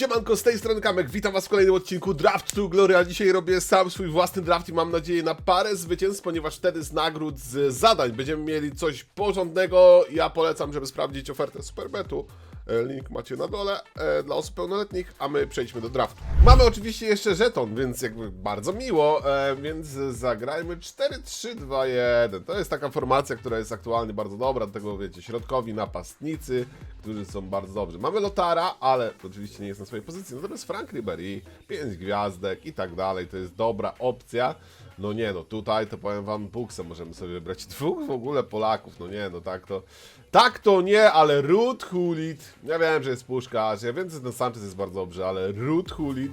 Siemanko, z tej strony Kamek, witam was w kolejnym odcinku Draft to Glory, a dzisiaj robię sam swój własny draft i mam nadzieję na parę zwycięstw, ponieważ wtedy z nagród, z zadań będziemy mieli coś porządnego. Ja polecam, żeby sprawdzić ofertę Superbetu. E, Link macie na dole e, dla osób pełnoletnich, a my przejdźmy do draftu. Mamy oczywiście jeszcze żeton, więc jakby bardzo miło, e, więc zagrajmy 4-3-2-1. To jest taka formacja, która jest aktualnie bardzo dobra, do tego wiecie, środkowi napastnicy, którzy są bardzo dobrzy. Mamy Lotara, ale oczywiście nie jest na swojej pozycji, natomiast Frank Ribery, 5 gwiazdek i tak dalej, to jest dobra opcja. No nie no, tutaj to powiem wam Buksa możemy sobie wybrać. Dwóch w ogóle Polaków, no nie no, tak to... Tak to nie, ale Ruth Hulit, ja wiem, że jest puszkarz, ja wiem, że ten Sanchez jest bardzo dobrze, ale Ruth Hulit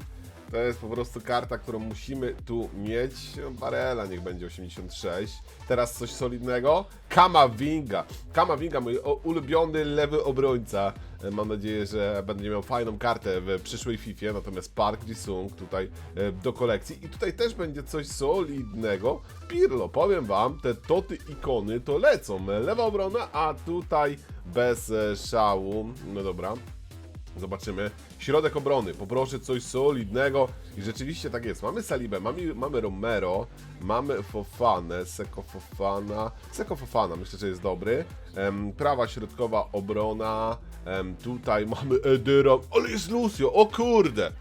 to jest po prostu karta, którą musimy tu mieć. Barela niech będzie 86. Teraz coś solidnego. Kamavinga. Kamavinga, mój ulubiony lewy obrońca. E, Mam nadzieję, że będzie miał fajną kartę w przyszłej FIFA. Natomiast Park Ji-sung tutaj e, do kolekcji. I tutaj też będzie coś solidnego. Pirlo, powiem wam, te toty ikony to lecą. Lewa obrona, a tutaj bez e, szału. No dobra. Zobaczymy. Środek obrony. Poproszę coś solidnego. I rzeczywiście tak jest. Mamy Salibę, mamy, mamy Romero, mamy Fofanę, Seko Fofana. Seko Fofana myślę, że jest dobry. Prawa środkowa obrona. Tutaj mamy Edera. Ale jest Lucio, o kurde!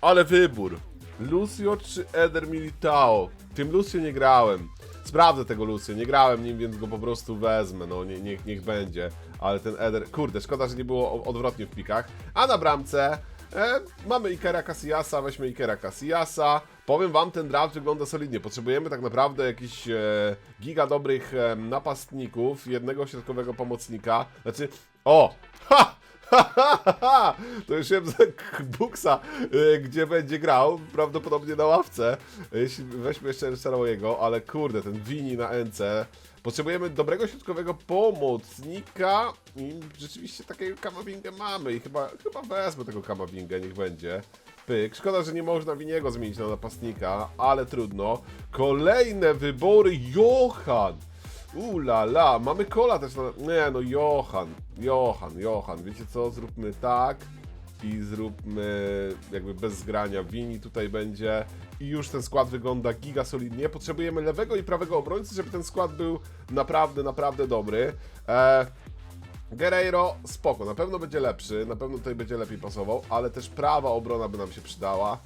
Ale wybór. Lucio czy Eder Militao? Tym Lucio nie grałem. Sprawdzę tego Lucio, nie grałem nim, więc go po prostu wezmę, no nie, niech, niech będzie. Ale ten Eder, kurde, szkoda, że nie było odwrotnie w pikach. A na bramce e, mamy Ikera Casillasa, weźmy Ikera Casillasa. Powiem wam, ten draft wygląda solidnie. Potrzebujemy tak naprawdę jakichś e, giga dobrych e, napastników, jednego środkowego pomocnika. Znaczy, o! Ha! To już wiem Buksa, y, gdzie będzie grał, prawdopodobnie na ławce. Jeśli weźmy jeszcze Szarojego, ale kurde, ten Wini na NC. Potrzebujemy dobrego środkowego pomocnika i rzeczywiście takiego Kamawingę mamy i chyba, chyba wezmę tego Kamawingę, niech będzie. Pyk. Szkoda, że nie można Winiego zmienić na napastnika, ale trudno. Kolejne wybory. Johan! Ula la, mamy kola też na... Nie no, Johan, Johan, Johan, wiecie co, zróbmy tak i zróbmy jakby bez zgrania Wini tutaj będzie i już ten skład wygląda giga solidnie. Potrzebujemy lewego i prawego obrońcy, żeby ten skład był naprawdę, naprawdę dobry. E, Guerreiro spoko, na pewno będzie lepszy, na pewno tutaj będzie lepiej pasował, ale też prawa obrona by nam się przydała.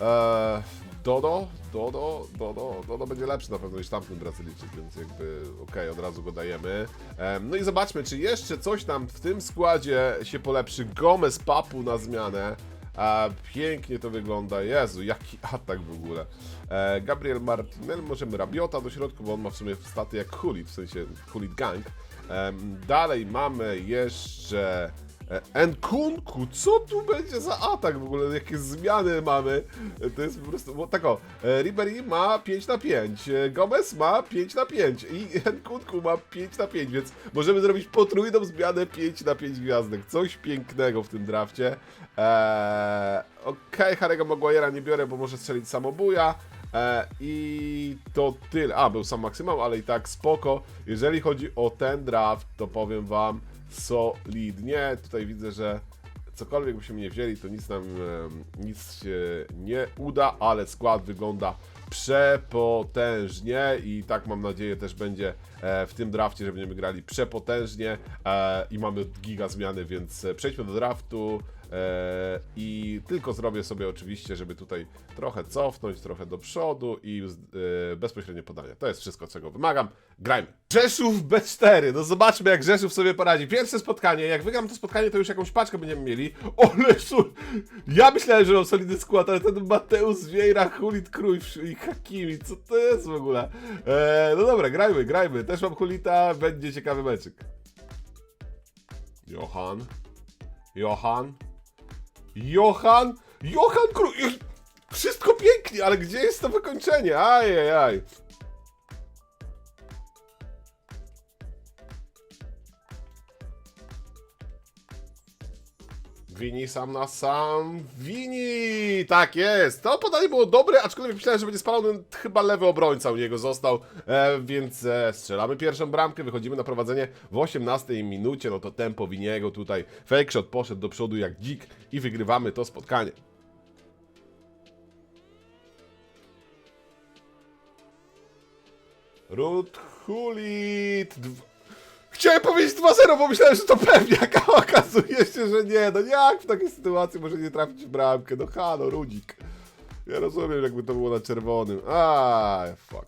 Eee, Dodo, Dodo, Dodo, Dodo będzie lepszy na pewno niż tamten Brazylijczyk, więc jakby okej, od razu go dajemy. Em, no i zobaczmy, czy jeszcze coś nam w tym składzie się polepszy. Gomez Papu na zmianę. E, pięknie to wygląda. Jezu, jaki atak w ogóle. E, Gabriel Martinel, możemy Rabiota do środku, bo on ma w sumie staty jak Hulit, w sensie Hulit Gang. Dalej mamy jeszcze E, Nkunku, co tu będzie za atak w ogóle? Jakie zmiany mamy? E, To jest po prostu, bo tak o, e, Ribery ma 5 na 5, e, Gomez ma 5 na 5 i Nkunku ma 5 na 5, więc możemy zrobić potrójną zmianę 5 na 5 gwiazdek. Coś pięknego w tym drafcie. Eee, Okej, Harry'ego Maguire'a nie biorę, bo może strzelić samobuja. I to tyle. A, był sam maksymał, ale i tak spoko. Jeżeli chodzi o ten draft, to powiem wam solidnie. Tutaj widzę, że cokolwiek byśmy nie wzięli, to nic nam nic się nie uda, ale skład wygląda przepotężnie i tak mam nadzieję też będzie e, w tym drafcie, że będziemy grali przepotężnie e, i mamy giga zmiany, więc przejdźmy do draftu. E, I tylko zrobię sobie oczywiście, żeby tutaj trochę cofnąć, trochę do przodu i e, bezpośrednie podanie. To jest wszystko, czego wymagam. Grajmy. Rzeszów B4. No zobaczmy, jak Rzeszów sobie poradzi. Pierwsze spotkanie. Jak wygram to spotkanie, to już jakąś paczkę będziemy mieli. Ole, ja myślałem, że mam solidny skład, ale ten Mateusz Wiejra, Hulit Krój i Hakimi. Co to jest w ogóle? E, no dobra, grajmy, grajmy. Też mam Hulita, będzie ciekawy meczyk. Johan. Johan. Johan! Johan Król! Wszystko pięknie, ale gdzie jest to wykończenie? Ajajaj. Wini sam na sam. Wini! Tak jest! To podanie było dobre, aczkolwiek myślałem, że będzie spalony chyba lewy obrońca u niego został, e, więc e, strzelamy pierwszą bramkę, wychodzimy na prowadzenie w 18 minucie, no to tempo Winiego tutaj. Fake shot poszedł do przodu jak dzik i wygrywamy to spotkanie. Ruth Hulit. Dw- Chciałem powiedzieć 2-0, bo myślałem, że to pewniak, a okazuje się, że nie. No jak w takiej sytuacji może nie trafić w bramkę? No halo, Rudzik. Ja rozumiem, jakby to było na czerwonym. A, fuck.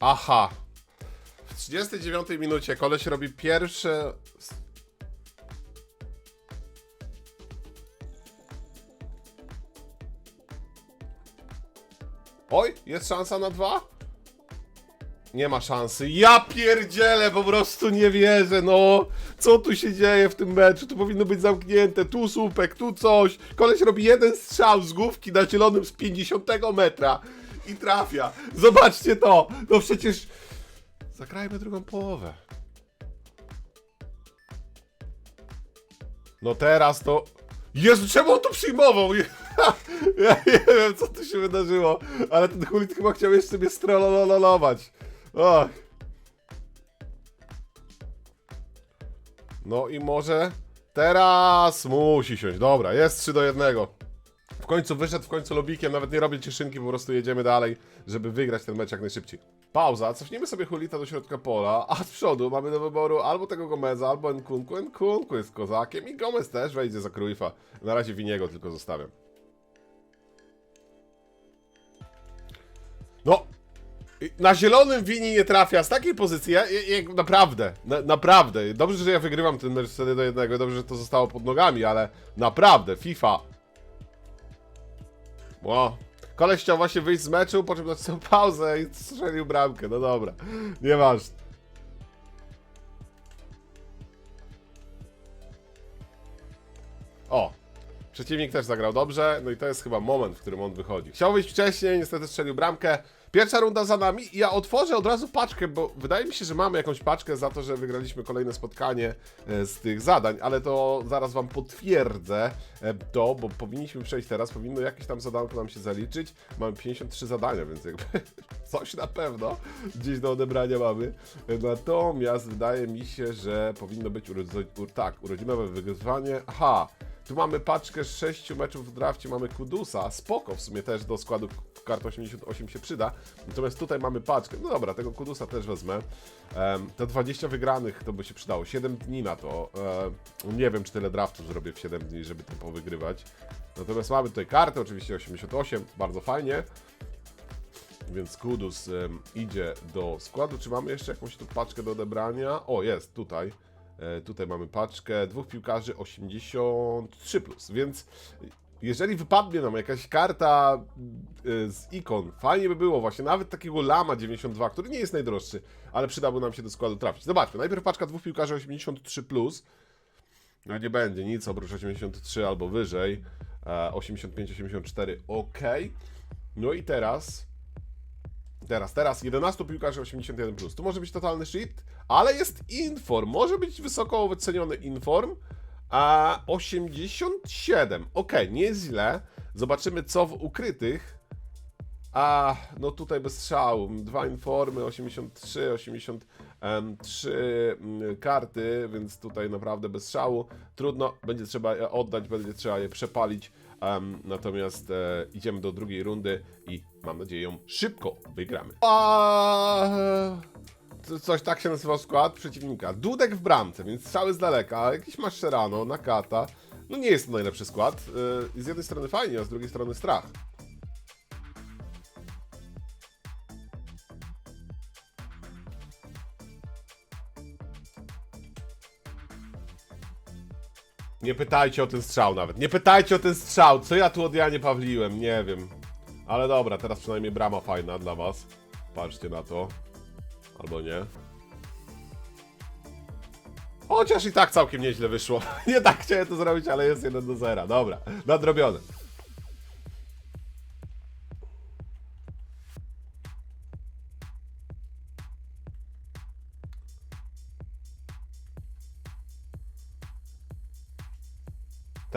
Aha. W 39 minucie koleś robi pierwsze... Oj, jest szansa na dwa? Nie ma szansy. Ja pierdzielę, po prostu nie wierzę, no. Co tu się dzieje w tym meczu? Tu powinno być zamknięte, tu słupek, tu coś. Koleś robi jeden strzał z główki na zielonym z 50 metra i trafia. Zobaczcie to. No przecież... Zagrajmy drugą połowę. No teraz to... Jezu, czemu on to przyjmował? Ja nie wiem, co tu się wydarzyło, ale ten Hulit chyba chciał jeszcze mnie strolololować. Och. No i może teraz musi siąść. Dobra, jest 3 do 1. W końcu wyszedł, w końcu lobikiem, nawet nie robię cieszynki, po prostu jedziemy dalej, żeby wygrać ten mecz jak najszybciej. Pauza, cofnijmy sobie Hulita do środka pola, a z przodu mamy do wyboru albo tego Gomeza, albo Nkunku. Nkunku jest kozakiem i Gomez też wejdzie za Kruifa. Na razie Winiego tylko zostawiam. Na zielonym Wini nie trafia z takiej pozycji, ja, ja, naprawdę, na, naprawdę. Dobrze, że ja wygrywam ten mecz 4 do 1, dobrze, że to zostało pod nogami, ale naprawdę, FIFA. Ło. Koleś chciał właśnie wyjść z meczu, po czym nacisnął pauzę i strzelił bramkę, no dobra, nieważne. O, Przeciwnik też zagrał dobrze, no i to jest chyba moment, w którym on wychodzi. Chciał wyjść wcześniej, niestety strzelił bramkę. Pierwsza runda za nami i ja otworzę od razu paczkę, bo wydaje mi się, że mamy jakąś paczkę za to, że wygraliśmy kolejne spotkanie e, z tych zadań, ale to zaraz wam potwierdzę e, to, bo powinniśmy przejść teraz, powinno jakieś tam zadanko nam się zaliczyć. Mamy 53 zadania, więc jakby coś na pewno gdzieś do odebrania mamy. E, Natomiast wydaje mi się, że powinno być urodzi- tak, urodzinowe wygrywanie. Aha, tu mamy paczkę z 6 meczów w drafcie, mamy Kudusa, spoko w sumie też do składu kart 88 się przyda. Natomiast tutaj mamy paczkę, no dobra, tego Kudusa też wezmę. Um, te 20 wygranych to by się przydało, 7 dni na to. Um, nie wiem, czy tyle draftów zrobię w 7 dni, żeby to powygrywać. Natomiast mamy tutaj kartę, oczywiście 88, bardzo fajnie. Więc Kudus em, idzie do składu. Czy mamy jeszcze jakąś tu paczkę do odebrania? O, jest, tutaj. E, tutaj mamy paczkę dwóch piłkarzy 83, plus, więc jeżeli wypadnie nam jakaś karta e, z ikon, fajnie by było właśnie, nawet takiego Lama 92, który nie jest najdroższy, ale przydałby nam się do składu trafić. Zobaczmy, najpierw paczka dwóch piłkarzy 83, plus. no nie będzie nic oprócz 83 albo wyżej, e, 85-84, ok. No i teraz Teraz, teraz 11 piłkarzy 81+. Plus. Tu może być totalny shit, ale jest inform. Może być wysoko wyceniony inform. A 87. Ok, nie jest źle. Zobaczymy co w ukrytych. A no tutaj bez strzału. Dwa informy, 83, 83 mm, karty, więc tutaj naprawdę bez strzału. Trudno, będzie trzeba oddać, będzie trzeba je przepalić. Em, natomiast e, idziemy do drugiej rundy i mam nadzieję ją szybko wygramy. A, co- coś tak się nazywał skład przeciwnika. Dudek w bramce, więc strzały z daleka, jakiś Mascherano, Nakata. No nie jest to najlepszy skład. E, z jednej strony fajnie, a z drugiej strony strach. Nie pytajcie o ten strzał nawet. Nie pytajcie o ten strzał. Co ja tu od Janie Pawliłem? Nie wiem. Ale dobra, teraz przynajmniej brama fajna dla was. Patrzcie na to. Albo nie. Chociaż i tak całkiem nieźle wyszło. Nie tak chciałem to zrobić, ale jest 1 do 0. Dobra, nadrobione.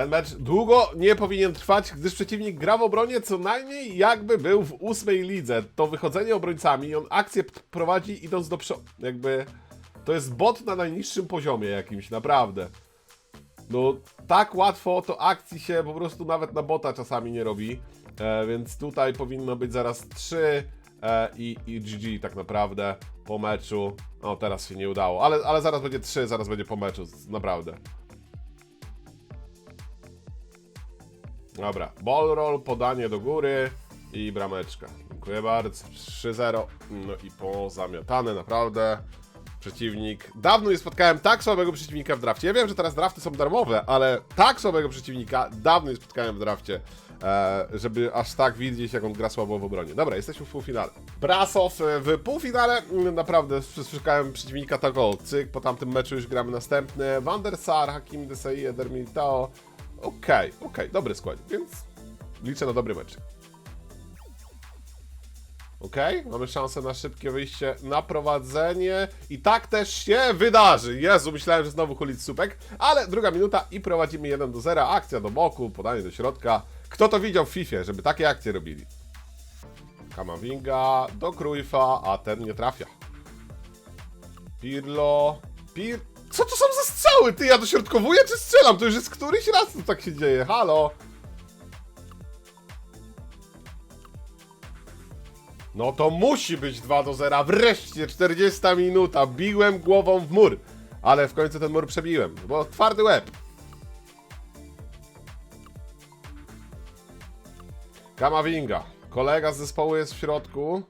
Ten mecz długo nie powinien trwać, gdyż przeciwnik gra w obronie co najmniej jakby był w ósmej lidze. To wychodzenie obrońcami, on akcję prowadzi idąc do przodu. Jakby to jest bot na najniższym poziomie jakimś, naprawdę. No tak łatwo to akcji się po prostu nawet na bota czasami nie robi. E, więc tutaj powinno być zaraz 3 e, i, i GG tak naprawdę po meczu. No teraz się nie udało, ale, ale zaraz będzie 3, zaraz będzie po meczu, naprawdę. Dobra, ball roll, podanie do góry i brameczka. Dziękuję bardzo. 3-0. No i pozamiatane, naprawdę. Przeciwnik. Dawno nie spotkałem tak słabego przeciwnika w drafcie. Ja wiem, że teraz drafty są darmowe, ale tak słabego przeciwnika dawno nie spotkałem w drafcie, e, żeby aż tak widzieć, jak on gra słabo w obronie. Dobra, jesteśmy w półfinale. Brasow e, w półfinale. mm, Naprawdę szukałem przeciwnika tego. Cyk, po tamtym meczu już gramy następny. Van der Sar, Hakim Desai, Eder Militao. Okej, okej, dobry skład, więc liczę na dobry mecz. Okej, mamy szansę na szybkie wyjście na prowadzenie i tak też się wydarzy. Jezu, myślałem, że znowu hulic słupek, ale druga minuta i prowadzimy 1 do 0. Akcja do boku, podanie do środka. Kto to widział w FIFA, żeby takie akcje robili? Kamavinga do Krujfa, a ten nie trafia. Pirlo. Pir... Co to są za strzały? Ty, ja dośrodkowuję czy strzelam? To już jest któryś raz, co tak się dzieje. Halo? No to musi być 2 do 0. Wreszcie 40 minuta. Biłem głową w mur. Ale w końcu ten mur przebiłem, bo twardy łeb. Kamavinga. Kolega z zespołu jest w środku.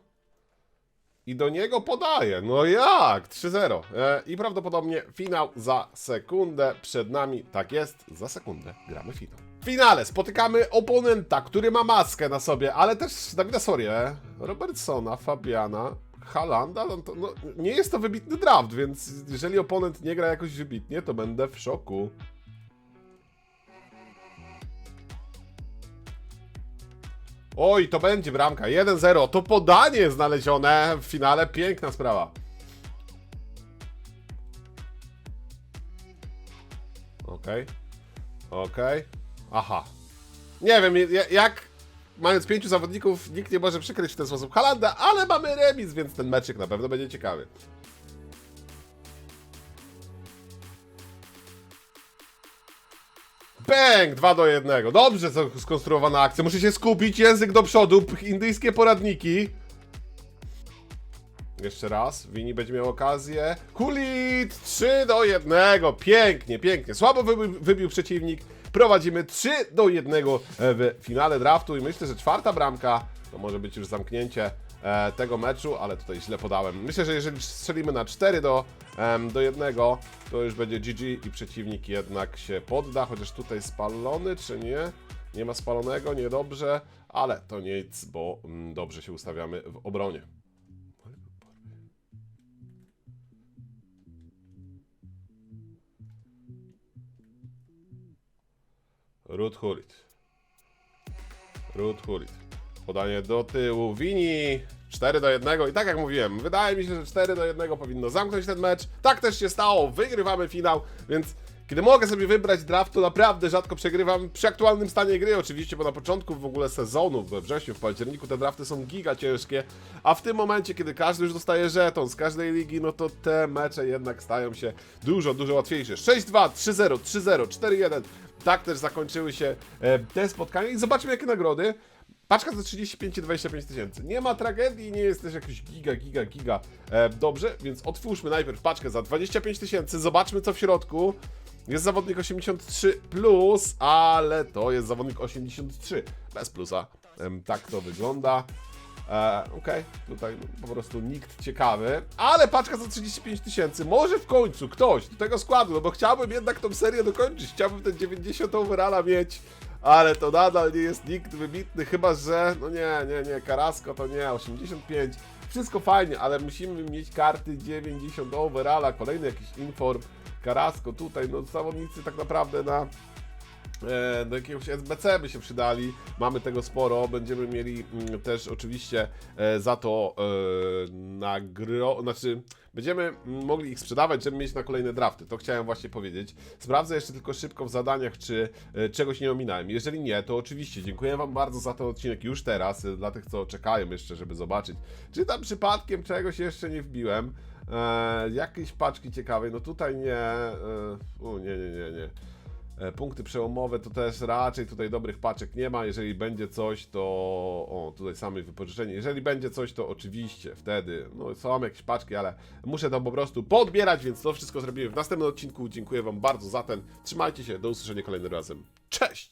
I do niego podaje. No jak? 3-0. E, I prawdopodobnie finał za sekundę przed nami. Tak jest, za sekundę gramy finał. W finale spotykamy oponenta, który ma maskę na sobie, ale też Dawida Sorię, Robertsona, Fabiana, Halanda. No to, no, nie jest to wybitny draft, więc jeżeli oponent nie gra jakoś wybitnie, to będę w szoku. Oj, to będzie bramka. 1-0. To podanie znalezione w finale. Piękna sprawa. Okej. Okej. Aha. Nie wiem, ja- jak mając pięciu zawodników, nikt nie może przykryć w ten sposób Halanda, ale mamy remis, więc ten meczyk na pewno będzie ciekawy. Bang! 2 do 1. Dobrze skonstruowana akcja. Muszę się skupić. Język do przodu. Indyjskie poradniki. Jeszcze raz. Wini będzie miał okazję. Kulit! 3 do 1. Pięknie, pięknie. Słabo wybił, wybił przeciwnik. Prowadzimy 3 do 1 w finale draftu i myślę, że czwarta bramka to może być już zamknięcie e, tego meczu, ale tutaj źle podałem. Myślę, że jeżeli strzelimy na 4 do, do 1, to już będzie GG i przeciwnik jednak się podda, chociaż tutaj spalony czy nie? Nie ma spalonego, niedobrze, ale to nic, bo mm, dobrze się ustawiamy w obronie. Ruth Hulit. Ruth Hulit. Podanie do tyłu. Wini 4 do 1. I tak jak mówiłem, wydaje mi się, że 4 do 1 powinno zamknąć ten mecz. Tak też się stało. Wygrywamy finał, więc kiedy mogę sobie wybrać draft, to naprawdę rzadko przegrywam przy aktualnym stanie gry, oczywiście, bo na początku w ogóle sezonu, we wrześniu, w październiku te drafty są giga ciężkie, a w tym momencie, kiedy każdy już dostaje żeton z każdej ligi, no to te mecze jednak stają się dużo, dużo łatwiejsze. 6-2, 3-0, 3-0, 4-1. Tak też zakończyły się e, te spotkania i zobaczmy jakie nagrody. Paczka za 35 i 25 tysięcy. Nie ma tragedii, nie jest też jakiś giga, giga, giga e, dobrze, więc otwórzmy najpierw paczkę za 25 tysięcy, zobaczmy co w środku. Jest zawodnik 83 plus, ale to jest zawodnik 83 bez plusa. Em, tak to wygląda. E, Okej, tutaj po prostu nikt ciekawy, ale paczka za 35 tysięcy. Może w końcu ktoś do tego składu, no bo chciałbym jednak tą serię dokończyć. Chciałbym ten 90 overalla mieć, ale to nadal nie jest nikt wybitny, chyba że, no nie, nie, nie, Karasko to nie, 85. Wszystko fajnie, ale musimy mieć karty 90 overalla, kolejny jakiś inform. Karasko tutaj, no zawodnicy tak naprawdę na do jakiegoś SBC by się przydali. Mamy tego sporo. Będziemy mieli mm, też oczywiście e, za to e, nagro... Znaczy, będziemy mm, mogli ich sprzedawać, żeby mieć na kolejne drafty. To chciałem właśnie powiedzieć. Sprawdzę jeszcze tylko szybko w zadaniach, czy e, czegoś nie ominąłem. Jeżeli nie, to oczywiście dziękuję Wam bardzo za ten odcinek już teraz. e, Dla tych, co czekają jeszcze, żeby zobaczyć, czy tam przypadkiem czegoś jeszcze nie wbiłem. E, jakieś paczki ciekawej. No tutaj nie. E, u, nie, nie, nie, nie. E, Punkty przełomowe to też raczej tutaj dobrych paczek nie ma. Jeżeli będzie coś, to. O, tutaj same wypożyczenie. Jeżeli będzie coś, to oczywiście wtedy. No, są jakieś paczki, ale muszę to po prostu podbierać, więc to wszystko zrobimy w następnym odcinku. Dziękuję Wam bardzo za ten. Trzymajcie się, do usłyszenia kolejnym razem. Cześć!